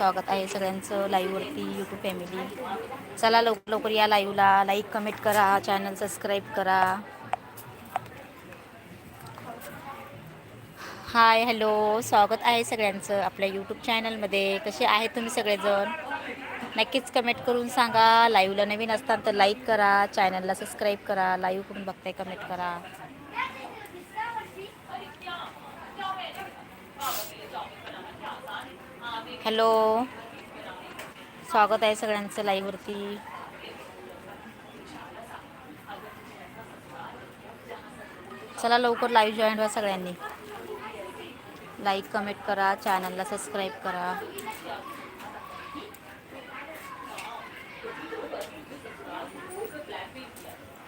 स्वागत आहे सगळ्यांचं लाईव्हवरती यूट्यूब फॅमिली चला लवकर लवकर या लाईव्हला लाईक कमेंट करा. चॅनल सबस्क्राईब करा. हाय हॅलो स्वागत आहे सगळ्यांचं आपल्या यूट्यूब चॅनलमध्ये कसे आहेत तुम्ही सगळेजण? नक्कीच कमेंट करून सांगा. लाईव्हला नवीन असताना तर लाईक करा. चॅनलला सबस्क्राईब करा. लाईव्ह करून बघताय कमेंट करा. हॅलो. स्वागत आहे सगळ्यांचं लाईव्हवरती. चला लवकर लाईव्ह जॉईन व्हा सगळ्यांनी. लाईक कमेंट करा चॅनलला सबस्क्राईब करा.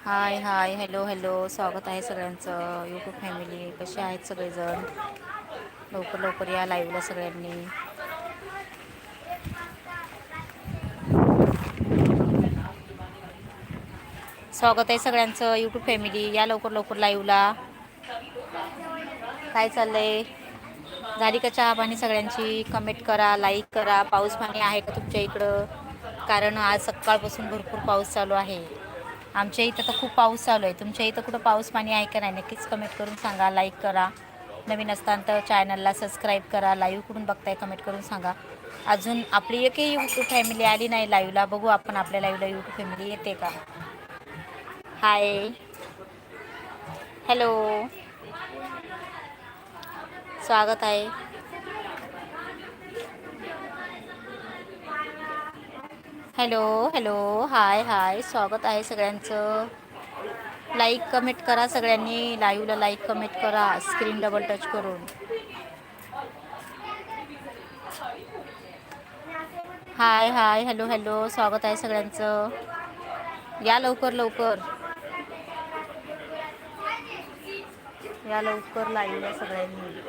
हाय हाय हॅलो हॅलो स्वागत आहे सगळ्यांचं. यूट्यूब फॅमिली कसे आहेत सगळेजण? लवकर लवकर या लाईव्हला सगळ्यांनी. स्वागत आहे सगळ्यांचं. यूट्यूब फॅमिली या लवकर लवकर लाईव्हला काय चाललंय? झाली का चहा पाणी सगळ्यांची? कमेंट करा लाईक करा. पाऊस पाणी आहे का तुमच्या इकडं? कारण आज सकाळपासून भरपूर पाऊस चालू आहे. आमच्या इथं तर खूप पाऊस चालू आहे. तुमच्या इथं कुठं पाऊस पाणी आहे का नाही? नक्कीच कमेंट करून सांगा लाईक करा. नवीन असताना तर चॅनलला सबस्क्राईब करा. लाईव्ह कुठून बघताय कमेंट करून सांगा. अजून आपली एकही यूट्यूब फॅमिली आली नाही लाईव्हला बघू आपण आपल्या लाईव्हला यूट्यूब फॅमिली येते का? हाय हॅलो स्वागत आहे हॅलो हॅलो हाय हाय स्वागत आहे सगळ्यांचं. लाईक कमेंट करा सगळ्यांनी. लाईव्हला लाईक कमेंट करा. स्क्रीन डबल टच करून. हाय हाय हॅलो हॅलो स्वागत आहे सगळ्यांचं. या लवकर लवकर. या लवकर लाईनला सगळ्यांनी.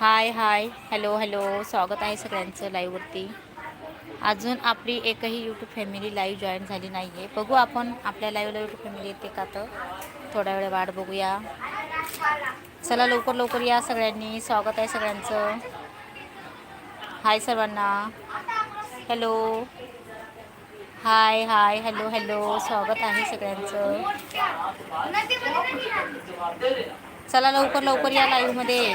हाय हाय हॅलो हॅलो स्वागत आहे सगळ्यांचं लाईव्हवरती अजून आपली एकही यूट्यूब फॅमिली लाईव्ह जॉईन झाली नाही आहे बघू आपण आपल्या लाईव्हला यूट्यूब फॅमिली येते का तर. थोड्या वेळ वाट बघूया. चला लवकर लवकर या सगळ्यांनी. स्वागत आहे सगळ्यांचं. हाय सर्वांना. Hello hi hi hello hello स्वागत आहे सगळ्यांचं. चला लवकर लवकर या लाईव्हमध्ये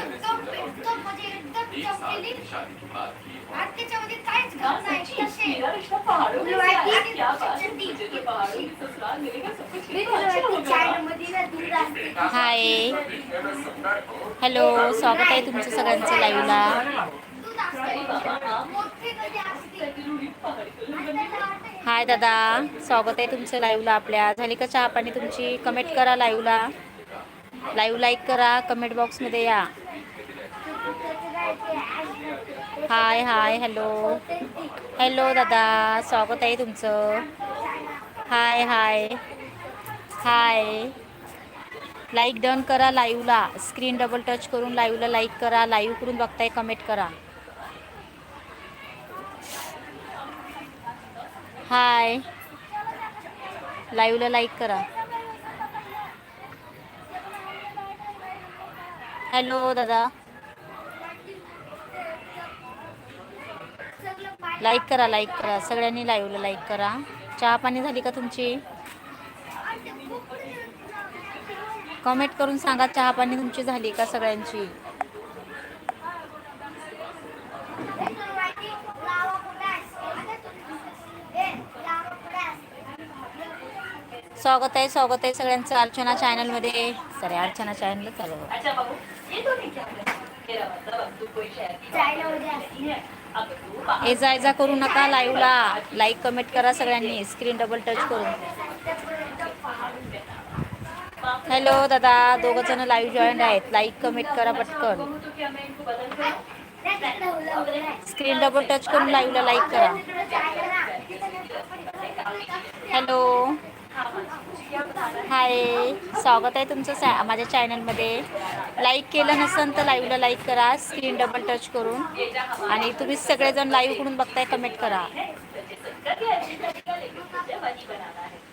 हाय. हॅलो स्वागत आहे तुमचं सगळ्यांचं लाईव्हला. हाय दादा. स्वागत आहे तुमचं लाईव्हला आपल्या. झाली का चहा पाणी तुमची? कमेंट करा लाईव्हला. लाईव्ह लाईक करा कमेंट बॉक्समध्ये या. हाय हाय हॅलो. हॅलो दादा. स्वागत आहे तुमचं. हाय हाय. हाय. लाईक डन करा लाईव्हला स्क्रीन डबल टच करून लाईव्हला लाईक करा. लाईव्ह करून बघताय कमेंट करा. हाय. लाईव्हला लाईक करा. हॅलो दादा. लाईक करा लाईक करा. सगळ्यांनी लाईव्हला लाईक करा. चहा पाणी झाली का तुमची? कमेंट करून सांगा चहा पाणी तुमची झाली का सगळ्यांची? स्वागत आहे स्वागत आहे सगळ्यांचं अर्चना चॅनलमध्ये सॉरी अर्चना चॅनल चालू. ए जा जा करू नका लाईव्हला लाईक कमेंट करा सगळ्यांनी. स्क्रीन डबल टच करून. हॅलो दादा. दोघ जण लाईव्ह जॉईन आहेत. लाईक कमेंट करा पटकन. स्क्रीन डबल टच करून लाईव्हला लाईक करा. हॅलो हाय स्वागत आहे तुमचं सा माझ्या चॅनलमध्ये लाईक केलं नसेल तर लाईव्हला लाईक करा स्क्रीन डबल टच करून. आणि तुम्ही सगळेजण लाईव्ह करून बघताय कमेंट करा.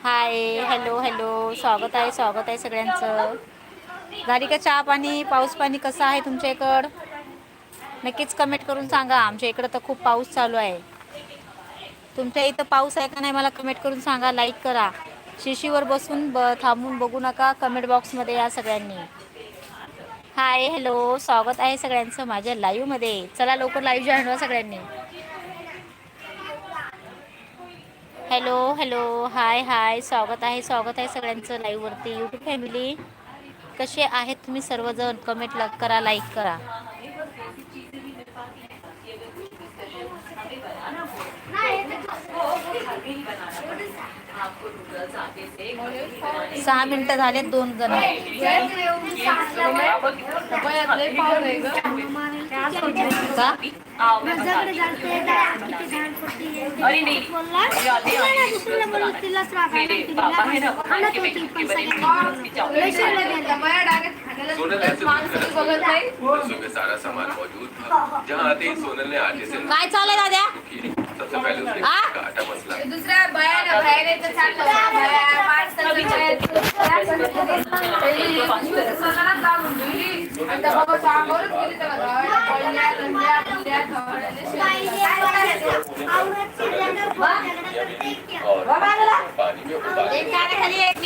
हाय हॅलो हॅलो स्वागत आहे स्वागत आहे सगळ्यांचं. झाली का चहा पाणी पाऊस पाणी कसं आहे तुमच्या इकडं नक्कीच कमेंट करून सांगा. आमच्या इकडं तर खूप पाऊस चालू आहे. तुमच्या इथं पाऊस आहे का नाही मला कमेंट करून सांगा लाईक करा. शिशीवर बसून ब थांबून बघू नका. कमेंट बॉक्समध्ये या सगळ्यांनी. हाय हॅलो स्वागत आहे सगळ्यांचं माझ्या लाईव्हमध्ये चला लवकर लाईव्ह जॉईन व्हा सगळ्यांनी. हॅलो हॅलो हाय हाय स्वागत आहे स्वागत आहे सगळ्यांचं लाईव्हवरती यूट्यूब फॅमिली कसे आहेत तुम्ही सर्वजण? कमेंट ला करा लाईक करा. सहा मिनिटं झालेत दोन जण काय चाललंय दाद्या? दुसऱ्या बायाला बाहेर यायचं चाललं बाया माणसाला सगळ्यांना लागून गेली आणि त्या बाबा सांगूनच गेली एक कानाखाली एक